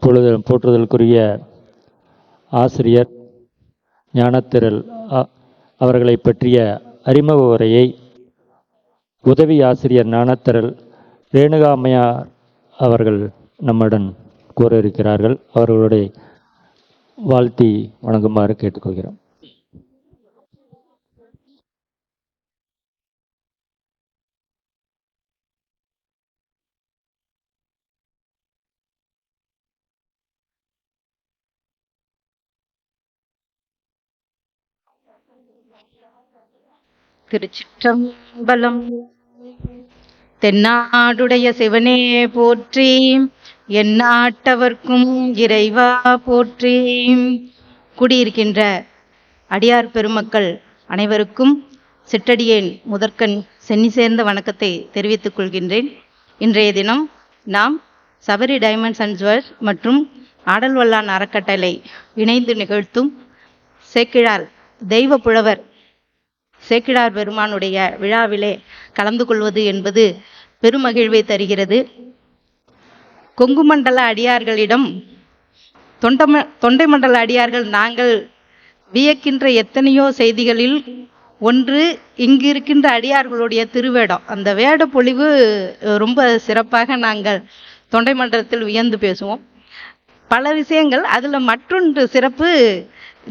இப்பொழுது போற்றுதலுக்குரிய ஆசிரியர் ஞானத்திரல் அவர்களை பற்றிய அறிமுக உரையை உதவி ஆசிரியர் ஞானத்திரல் ரேணுகாமையார் அவர்கள் நம்முடன் கூற இருக்கிறார்கள் அவர்களுடைய வாழ்த்தி வணங்குமாறு கேட்டுக்கொள்கிறோம். திருச்சிற்றம்பலம் தென்னாடுடைய சிவனே போற்றி எந்நாட்டவர்க்கும் இறைவா போற்றி. குடியிருக்கின்ற அடியார் பெருமக்கள் அனைவருக்கும் சிற்றடியேன் முதற்கண் சென்னி சேர்ந்த வணக்கத்தை தெரிவித்துக் கொள்கின்றேன். இன்றைய தினம் நாம் சபரி டைமண்ட்ஸ் அண்ட் ஜுவல்ஸ் மற்றும் ஆடல் வல்லான் அறக்கட்டளை இணைந்து நிகழ்த்தும் சேக்கிழார் தெய்வ புலவர் சேக்கிழார் பெருமானுடைய விழாவிலே கலந்து கொள்வது என்பது பெருமகிழ்வை தருகிறது. கொங்கு மண்டல அடியார்களிடம் தொண்டம தொண்டை மண்டல அடியார்கள் நாங்கள் வியக்கின்ற எத்தனையோ செய்திகளில் ஒன்று இங்கு இருக்கின்ற அடியார்களுடைய திருவேடம். அந்த வேட பொழிவு ரொம்ப சிறப்பாக நாங்கள் தொண்டை மண்டலத்தில் வியந்து பேசுவோம். பல விஷயங்கள் அதில் மற்றொன்று சிறப்பு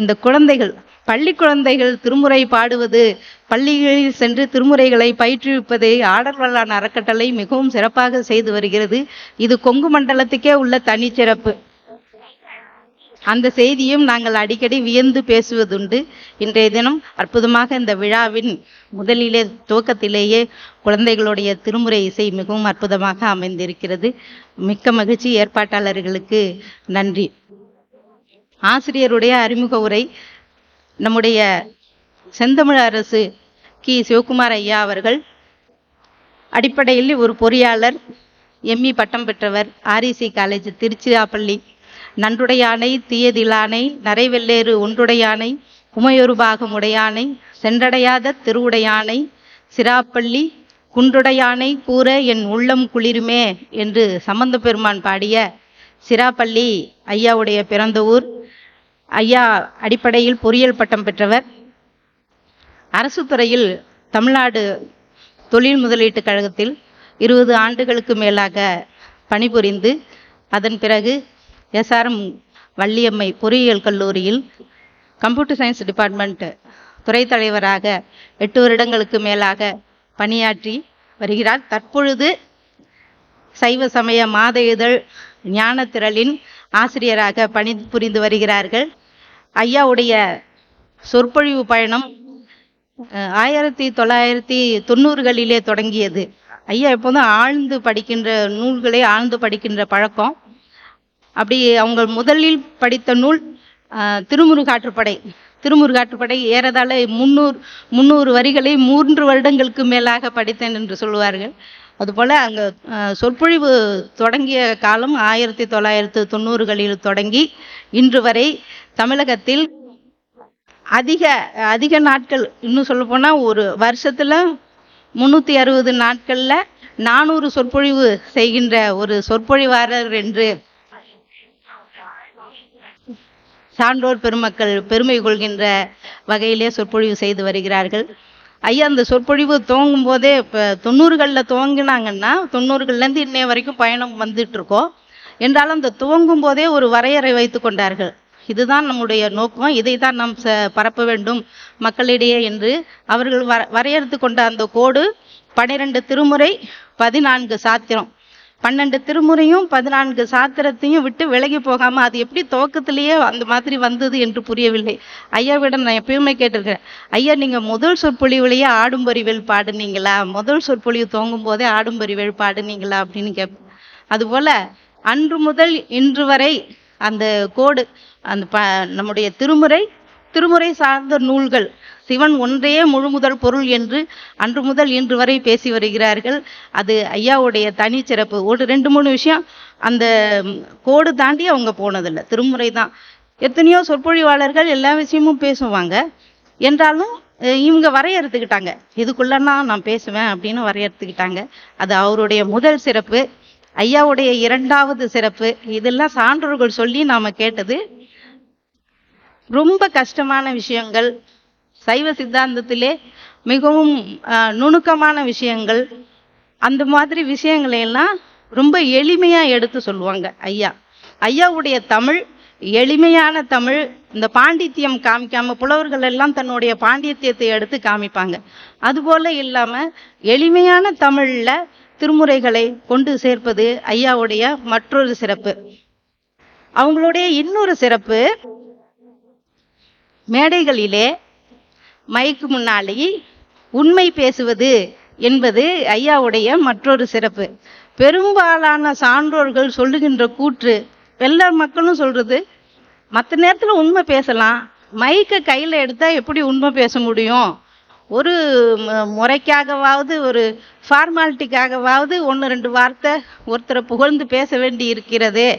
இந்த குழந்தைகள் பள்ளி குழந்தைகள் திருமுறை பாடுவது பள்ளிகளில் சென்று திருமுறைகளை பயிற்றுவிப்பதை ஆடல் வல்லான் அறக்கட்டளை மிகவும் சிறப்பாக செய்து வருகிறது. இது கொங்கு மண்டலத்துக்கே உள்ள தனிச்சிறப்பு அந்த செய்தியும் நாங்கள் அடிக்கடி வியந்து பேசுவதுண்டு. இன்றைய தினம் அற்புதமாக இந்த விழாவின் முதலிலே துவக்கத்திலேயே குழந்தைகளுடைய திருமுறை இசை மிகவும் அற்புதமாக அமைந்திருக்கிறது. மிக்க மகிழ்ச்சி ஏற்பாட்டாளர்களுக்கு நன்றி. ஆசிரியருடைய அறிமுக உரை நம்முடைய செந்தமிழ் அரசு கி. சிவகுமார் ஐயா அவர்கள் அடிப்படையில் ஒரு பொறியாளர் எம்இ பட்டம் பெற்றவர் ஆர்இசி காலேஜ் திருச்சிராப்பள்ளி நன்றுடையானை தீயதிலானை நரைவெள்ளேறு ஒன்றுடையானை உமையொரு பாகம் உடையானை சென்றடையாத திருவுடையானை சிராப்பள்ளி குன்றுடையானை கூற என் உள்ளம் குளிருமே என்று சம்பந்த பெருமான் பாடிய சிராப்பள்ளி ஐயாவுடைய பிறந்த ஊர் ஐயா அடிப்படையில் பொறியியல் பட்டம் பெற்றவர். அரசு துறையில் தமிழ்நாடு தொழில் முதலீட்டுக் கழகத்தில் இருபது ஆண்டுகளுக்கு மேலாக பணிபுரிந்து அதன் பிறகு எஸ்ஆர்எம் வள்ளியம்மை பொறியியல் கல்லூரியில் கம்ப்யூட்டர் சயின்ஸ் டிபார்ட்மெண்ட் துறை தலைவராக எட்டு வருடங்களுக்கு மேலாக பணியாற்றி வருகிறார். தற்பொழுது சைவ சமய மாத இதழ் ஞானத்திரளின் ஆசிரியராக பணி புரிந்து வருகிறார்கள். ஐயாவுடைய சொற்பொழிவு பயணம் ஆயிரத்தி தொள்ளாயிரத்தி தொண்ணூறுகளிலே தொடங்கியது. ஐயா எப்போதும் ஆழ்ந்து படிக்கின்ற நூல்களை ஆழ்ந்து படிக்கின்ற பழக்கம். அப்படி அவங்க முதலில் படித்த நூல் திருமுருகாற்றுப்படை. திருமுருகாற்றுப்படை ஏறதாழ முன்னூறு முந்நூறு வரிகளை மூன்று வருடங்களுக்கு மேலாக படித்தேன் என்று சொல்லுவார்கள். அதுபோல் அங்கே சொற்பொழிவு தொடங்கிய காலம் ஆயிரத்தி தொள்ளாயிரத்து தொண்ணூறுகளில் தொடங்கி இன்று வரை தமிழகத்தில் அதிக அதிக நாட்கள் இன்னும் சொல்லப்போனால் ஒரு வருஷத்தில் முந்நூற்றி அறுபது நாட்களில் நானூறு சொற்பொழிவு செய்கின்ற ஒரு சொற்பொழிவாளர் என்று சான்றோர் பெருமக்கள் பெருமை கொள்கின்ற வகையிலே சொற்பொழிவு செய்து வருகிறார்கள். ஐயா அந்த சொற்பொழிவு துவங்கும் போதே இப்போ தொண்ணூறுகளில் துவங்கினாங்கன்னா தொண்ணூறுகள்லேருந்து இன்னைய வரைக்கும் பயணம் வந்துட்டு இருக்கோம் என்றாலும் அந்த துவங்கும் போதே ஒரு வரையறை வைத்து கொண்டார்கள். இதுதான் நம்முடைய நோக்கம். இதை தான் நாம் ச பரப்ப வேண்டும் மக்களிடையே என்று அவர்கள் வர வரையறுத்து கொண்ட அந்த கோடு பன்னிரெண்டு திருமுறை பதினான்கு சாத்திரம். பன்னெண்டு திருமுறையும் பதினான்கு சாத்திரத்தையும் விட்டு விலகி போகாமல் அது எப்படி துவக்கத்திலேயே அந்த மாதிரி வந்தது என்று புரியவில்லை. ஐயாவிடம் நான் எப்பயுமே கேட்டிருக்கிறேன் ஐயா நீங்கள் முதல் சொற்பொழிவுலேயே ஆடும்பொறிவேல் பாடுனீங்களா? முதல் சொற்பொழிவு துவங்கும் போதே ஆடும்பொறிவேல் பாடுனீங்களா? அப்படின்னு கேட்பேன் அதுபோல் அன்று முதல் இன்று வரை அந்த கோடு அந்த ப நம்முடைய திருமுறை திருமுறை சார்ந்த நூல்கள். சிவன் ஒன்றே முழுமுதல் பொருள் என்று அன்று முதல் இன்று வரை பேசி வருகிறார்கள். அது ஐயாவுடைய தனிச்சிறப்பு ஒரு ரெண்டு மூணு விஷயம் அந்த கோடு தாண்டி அவங்க போனதில்லை. திருமுறை தான். எத்தனையோ சொற்பொழிவாளர்கள் எல்லா விஷயமும் பேசுவாங்க. என்றாலும் இவங்க வரையறுத்துக்கிட்டாங்க. இதுக்குள்ளன்னா நான் பேசுவேன் அப்படின்னு வரையறுத்துக்கிட்டாங்க. அது அவருடைய முதல் சிறப்பு. ஐயாவுடைய இரண்டாவது சிறப்பு. இதெல்லாம் சான்றோர்கள் சொல்லி நாம் கேட்டது ரொம்ப கஷ்டமான விஷயங்கள் சைவ சித்தாந்தத்திலே மிகவும் நுணுக்கமான விஷயங்கள் அந்த மாதிரி விஷயங்களையெல்லாம் ரொம்ப எளிமையாக எடுத்து சொல்லுவாங்க ஐயா. ஐயாவுடைய தமிழ் எளிமையான தமிழ் இந்த பாண்டித்யம் காமிக்காம புலவர்கள் எல்லாம் தன்னுடைய பாண்டித்யத்தை எடுத்து காமிப்பாங்க. அதுபோல இல்லாம எளிமையான தமிழ்ல திருமுறைகளை கொண்டு சேர்ப்பது ஐயாவுடைய மற்றொரு சிறப்பு. அவங்களுடைய இன்னொரு சிறப்பு மேடைகளிலே மைக்கு முன்னாடி உண்மை பேசுவது என்பது ஐயாவுடைய மற்றொரு சிறப்பு. பெரும்பாலான சான்றோர்கள் சொல்லுகின்ற கூற்று எல்லா மக்களும் சொல்கிறது மற்ற நேரத்தில் உண்மை பேசலாம். மைக்கை கையில் எடுத்தால் எப்படி உண்மை பேச முடியும்? ஒரு முறைக்காகவாவது ஒரு ஃபார்மாலிட்டிக்காகவாவது ஒன்று ரெண்டு வார்த்தை ஒருத்தரை புகழ்ந்து பேச வேண்டி இருக்கிறதே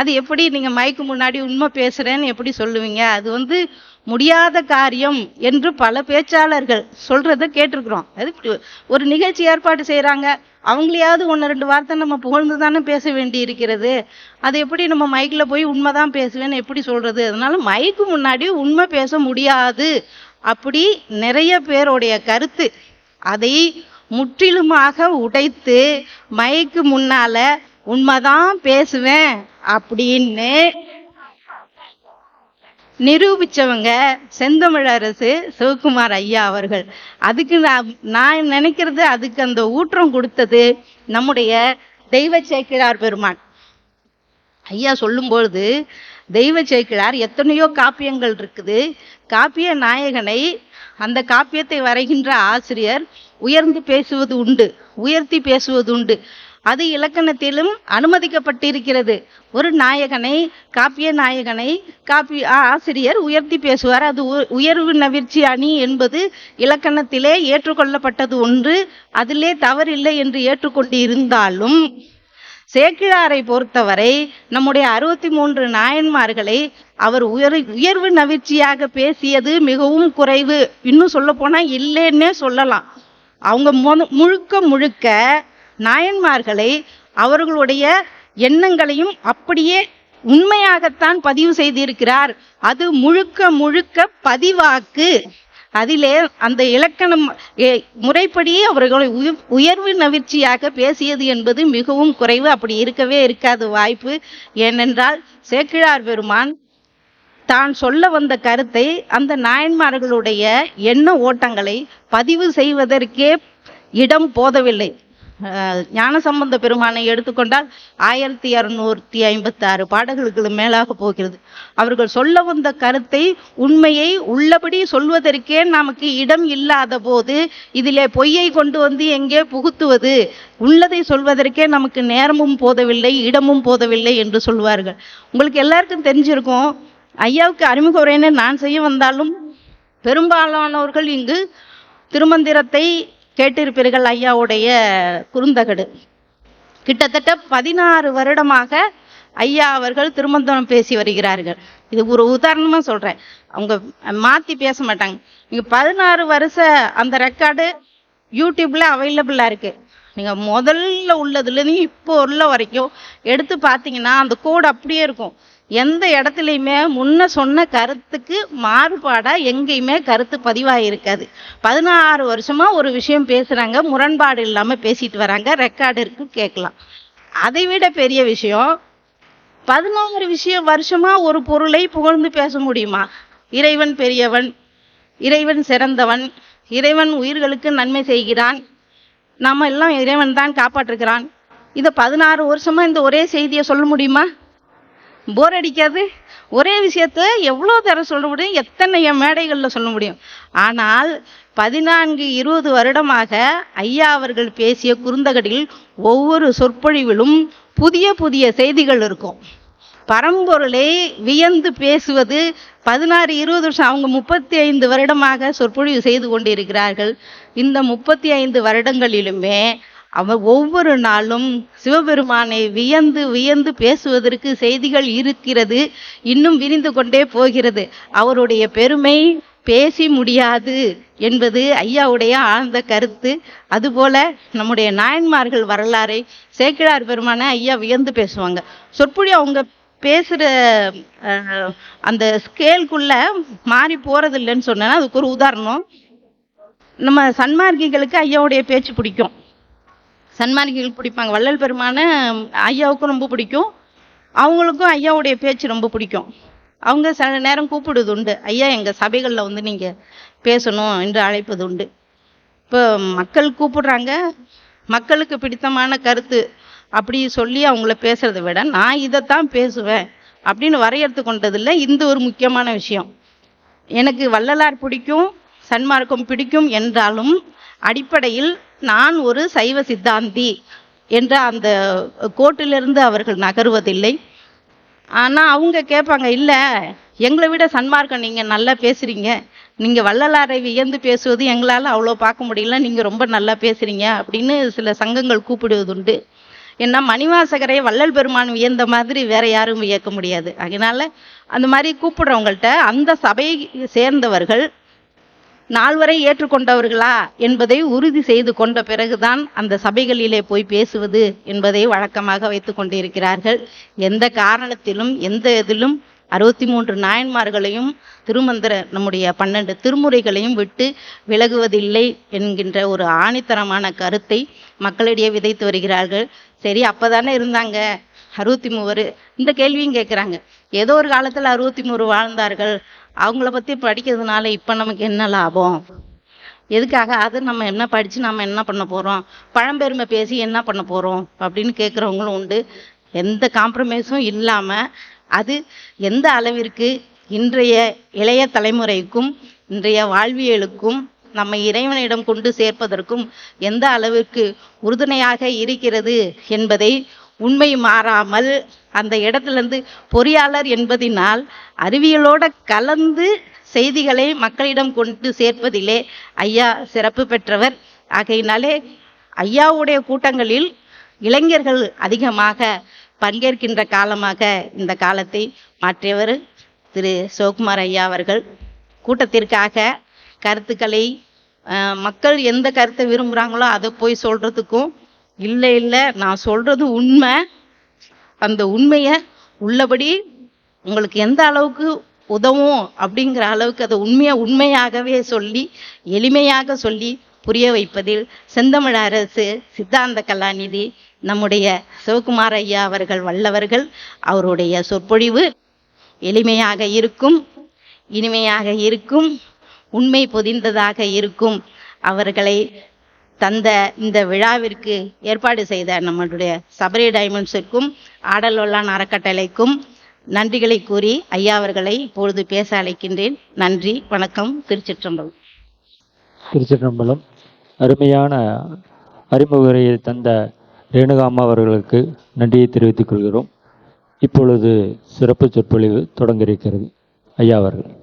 அது எப்படி நீங்கள் மைக்கு முன்னாடி உண்மை பேசுகிறேன்னு எப்படி சொல்லுவீங்க? அது வந்து முடியாத காரியம் என்று பல பேச்சாளர்கள் சொல்கிறத கேட்டிருக்கிறோம். அது ஒரு நிகழ்ச்சி ஏற்பாடு செய்கிறாங்க அவங்களையாவது ஒன்று ரெண்டு வார்த்தை நம்ம புகழ்ந்து தானே பேச வேண்டி இருக்கிறது அது எப்படி நம்ம மைக்கில் போய் உண்மை தான் பேசுவேன்னு எப்படி சொல்கிறது அதனால மைக்கு முன்னாடி உண்மை பேச முடியாது. அப்படி நிறைய பேருடைய கருத்து அதை முற்றிலுமாக உடைத்து மைக்கு முன்னால உண்மைதான் பேசுவேன் அப்படின்னு நிரூபிச்சவங்க செந்தமிழரசு சிவகுமார் ஐயா அவர்கள். அதுக்கு நான் நான் நினைக்கிறது அதுக்கு அந்த ஊற்றம் கொடுத்தது நம்முடைய தெய்வ சேக்கிழார் பெருமான். ஐயா சொல்லும்பொழுது தெய்வ சேக்கிழார் எத்தனையோ காப்பியங்கள் இருக்குது. காப்பிய நாயகனை அந்த காப்பியத்தை வரைகின்ற ஆசிரியர் உயர்ந்து பேசுவது உண்டு உயர்த்தி பேசுவது உண்டு. அது இலக்கணத்திலும் அனுமதிக்கப்பட்டிருக்கிறது. ஒரு நாயகனை காப்பிய நாயகனை காப்பி ஆ- ஆசிரியர் உயர்த்தி பேசுவார். அது உ- உயர்வு நவிர்ச்சி அணி என்பது இலக்கணத்திலே ஏற்றுக்கொள்ளப்பட்டது ஒன்று. அதிலே தவறில்லை என்று ஏற்றுக்கொண்டு இருந்தாலும் சேக்கிழாரை பொறுத்தவரை நம்முடைய அறுபத்தி மூன்று நாயன்மார்களை அவர் உயர் உயர்வு நவிர்ச்சியாக பேசியது மிகவும் குறைவு. இன்னும் சொல்ல போனா இல்லைன்னே சொல்லலாம். அவங்க முழுக்க முழுக்க நாயன்மார்களை அவர்களுடைய எண்ணங்களையும் அப்படியே உண்மையாகத்தான் பதிவு செய்திருக்கிறார். அது முழுக்க முழுக்க பதிவாக்கு அதிலே அந்த இலக்கணம் முறைப்படியே அவர்களை உயர்வு நவிர்ச்சியாக பேசியது என்பது மிகவும் குறைவு. அப்படி இருக்கவே இருக்காது வாய்ப்பு. ஏனென்றால் சேக்கிழார் பெருமான் தான் சொல்ல வந்த கருத்தை அந்த நாயன்மார்களுடைய எண்ண ஓட்டங்களை பதிவு செய்வதற்கே இடம் போதவில்லை. ஞானசம்பந்த பெருமானை எடுத்துக்கொண்டால் ஆயிரத்தி இரநூத்தி ஐம்பத்தி ஆறு பாடல்களுக்கு மேலாக போகிறது. அவர்கள் சொல்ல வந்த கருத்தை உண்மையை உள்ளபடி சொல்வதற்கே நமக்கு இடம் இல்லாத போது இதிலே பொய்யை கொண்டு வந்து எங்கே புகுத்துவது? உள்ளதை சொல்வதற்கே நமக்கு நேரமும் போதவில்லை இடமும் போதவில்லை என்று சொல்வார்கள். உங்களுக்கு எல்லாருக்கும் தெரிஞ்சிருக்கும் ஐயாவுக்கு அறிமுக உரையினை நான் செய்ய வந்தாலும் பெரும்பாலானவர்கள் இங்கு திருமந்திரத்தை கேட்டிருப்பீர்கள் ஐயாவுடைய குறுந்தகடு. கிட்டத்தட்ட பதினாறு வருடமாக ஐயா அவர்கள் திருமந்தனம் பேசி வருகிறார்கள். இது ஒரு உதாரணமாக சொல்கிறேன் அவங்க மாற்றி பேச மாட்டாங்க. இங்கே பதினாறு வருஷ அந்த ரெக்கார்டு யூடியூப்பில் அவைலபிளாக இருக்குது நீங்கள் முதல்ல உள்ளதுலேருந்து இப்போ உள்ள வரைக்கும் எடுத்து பார்த்தீங்கன்னா அந்த கோடு அப்படியே இருக்கும். எந்த இடத்துலையுமே முன்ன சொன்ன கருத்துக்கு மாறுபாடாக எங்கேயுமே கருத்து பதிவாக இருக்காது. பதினாறு வருஷமாக ஒரு விஷயம் பேசுகிறாங்க முரண்பாடு இல்லாமல் பேசிட்டு வராங்க ரெக்கார்டு இருக்கு கேட்கலாம். அதை விட பெரிய விஷயம் பதினாறு விஷயம் வருஷமாக ஒரு பொருளை புகழ்ந்து பேச முடியுமா? இறைவன் பெரியவன் இறைவன் சிறந்தவன் இறைவன் உயிர்களுக்கு நன்மை செய்கிறான் நம்ம எல்லாம் இறைவன் தான் காப்பாற்றுக்கிறான் இதை பதினாறு வருஷமா இந்த ஒரே செய்தியை சொல்ல முடியுமா? போர் அடிக்காது. ஒரே விஷயத்த எவ்வளோ தரம் சொல்ல முடியும்? எத்தனை மேடைகளில் சொல்ல முடியும்? ஆனால் பதினான்கு இருபது வருடமாக ஐயா அவர்கள் பேசிய குறுந்தகடில் ஒவ்வொரு சொற்பொழிவிலும் புதிய புதிய செய்திகள் இருக்கும். பரம்பொருளை வியந்து பேசுவது பதினாறு இருபது வருஷம் அவங்க முப்பத்தி ஐந்து வருடமாக சொற்பொழிவு செய்து கொண்டிருக்கிறார்கள். இந்த முப்பத்தி ஐந்து வருடங்களிலுமே அவர் ஒவ்வொரு நாளும் சிவபெருமானை வியந்து வியந்து பேசுவதற்கு செய்திகள் இருக்கிறது இன்னும் விரிந்து கொண்டே போகிறது. அவருடைய பெருமை பேசி முடியாது என்பது ஐயாவுடைய ஆழ்ந்த கருத்து. அதுபோல நம்முடைய நாயன்மார்கள் வரலாறை சேக்கிழார் பெருமான ஐயா வியந்து பேசுவாங்க. சொற்பொழி அவங்க பேசுகிற அந்த ஸ்கேல்குள்ள மாறி போகிறது இல்லைன்னு சொன்னேன்னா அதுக்கு ஒரு உதாரணம். நம்ம சன்மார்க்கிகளுக்கு ஐயாவுடைய பேச்சு பிடிக்கும். சன்மார்க்கிகள் பிடிப்பாங்க. வள்ளல் பெருமான ஐயாவுக்கும் ரொம்ப பிடிக்கும். அவங்களுக்கும் ஐயாவுடைய பேச்சு ரொம்ப பிடிக்கும். அவங்க சில நேரம் கூப்பிடுவது உண்டு. ஐயா எங்கள் சபைகளில் வந்து நீங்கள் பேசணும் என்று அழைப்பது உண்டு. இப்போ மக்கள் கூப்பிடுறாங்க. மக்களுக்கு பிடித்தமான கருத்து. அப்படி சொல்லி அவங்கள பேசுகிறத விட நான் இதைத்தான் பேசுவேன் அப்படின்னு வரையறுத்து கொண்டதில்லை. இந்த ஒரு முக்கியமான விஷயம். எனக்கு வள்ளலார் பிடிக்கும் சன்மார்க்கம் பிடிக்கும் என்றாலும் அடிப்படையில் நான் ஒரு சைவ சித்தாந்தி என்ற அந்த கோட்டிலிருந்து அவர்கள் நகருவதில்லை. ஆனால் அவங்க கேட்பாங்க இல்லை எங்களை விட சன்மார்க்கம் நீங்கள் நல்லா பேசுகிறீங்க நீங்கள் வள்ளலாரை வியந்து பேசுவது எங்களால் அவ்வளோ பார்க்க முடியல. நீங்கள் ரொம்ப நல்லா பேசுகிறீங்க அப்படின்னு சில சங்கங்கள் கூப்பிடுவதுண்டு. ஏன்னா மணிவாசகரை வள்ளல் பெருமான் வியந்த மாதிரி வேற யாரும் வியக்க முடியாது. அதனால அந்த மாதிரி கூப்பிடுறவங்கள்ட்ட அந்த சபையை சேர்ந்தவர்கள் நால்வரை ஏற்றுக்கொண்டவர்களா என்பதை உறுதி செய்து கொண்ட பிறகுதான் அந்த சபைகளிலே போய் பேசுவது என்பதை வழக்கமாக வைத்து கொண்டிருக்கிறார்கள். எந்த காரணத்திலும் எந்த இதிலும் அறுபத்தி மூன்று நாயன்மார்களையும் திருமந்திர நம்முடைய பன்னெண்டு திருமுறைகளையும் விட்டு விலகுவதில்லை என்கின்ற ஒரு ஆணித்தரமான கருத்தை மக்களிடையே விதைத்து வருகிறார்கள். சரி அப்பதானே இருந்தாங்க. அறுபத்தி மூவர் இந்த கேள்வியும் கேட்குறாங்க ஏதோ ஒரு காலத்தில் அறுபத்தி மூணு வாழ்ந்தார்கள். அவங்கள பற்றி படிக்கிறதுனால இப்போ நமக்கு என்ன லாபம்? எதுக்காக? அது நம்ம என்ன படித்து நம்ம என்ன பண்ண போகிறோம் பழம்பெருமை பேசி என்ன பண்ண போகிறோம் அப்படின்னு கேட்குறவங்களும் உண்டு. எந்த காம்ப்ரமைஸும் இல்லாமல் அது எந்த அளவிற்கு இன்றைய இளைய தலைமுறைக்கும் இன்றைய வாழ்வியலுக்கும் நம்மை இறைவனிடம் கொண்டு சேர்ப்பதற்கும் எந்த அளவிற்கு உறுதுணையாக இருக்கிறது என்பதை உண்மை மாறாமல் அந்த இடத்திலிருந்து பொறியாளர் என்பதினால் அறிவியலோட கலந்து செய்திகளை மக்களிடம் கொண்டு சேர்ப்பதிலே ஐயா சிறப்பு பெற்றவர். ஆகையினாலே ஐயாவுடைய கூட்டங்களில் இளைஞர்கள் அதிகமாக பங்கேற்கின்ற காலமாக இந்த காலத்தை மாற்றியவர் திரு சிவகுமார் ஐயா அவர்கள். கூட்டத்திற்காக கருத்துக்களை மக்கள் எந்த கருத்தை விரும்புகிறாங்களோ அதை போய் சொல்கிறதுக்கும் இல்லை இல்லை. நான் சொல்கிறது உண்மை. அந்த உண்மையை உள்ளபடி உங்களுக்கு எந்த அளவுக்கு உதவும் அப்படிங்கிற அளவுக்கு அதை உண்மையை உண்மையாகவே சொல்லி எளிமையாக சொல்லி புரிய வைப்பதில் செந்தமிழ் அரசு சித்தாந்த கலாநிதி நம்முடைய சிவகுமார் ஐயா அவர்கள் வல்லவர்கள் அவருடைய சொற்பொழிவு எளிமையாக இருக்கும் இனிமையாக இருக்கும் உண்மை பொதிந்ததாக இருக்கும். அவர்களை தந்த இந்த விழாவிற்கு ஏற்பாடு செய்த நம்மளுடைய சபரி டைமண்ட்ஸுக்கும் ஆடலொல்லான் அறக்கட்டளைக்கும் நன்றிகளை கூறி ஐயா அவர்களை இப்பொழுது பேச அழைக்கின்றேன். நன்றி வணக்கம் திருச்சிற்றம்பலம். திருச்சிற்றம்பலம். அருமையான அறிமுகரையை தந்த ரேணுகாமா அவர்களுக்கு நன்றியை தெரிவித்துக் கொள்கிறோம். இப்பொழுது சிறப்பு சொற்பொழிவு தொடங்க இருக்கிறது. ஐயா அவர்கள்.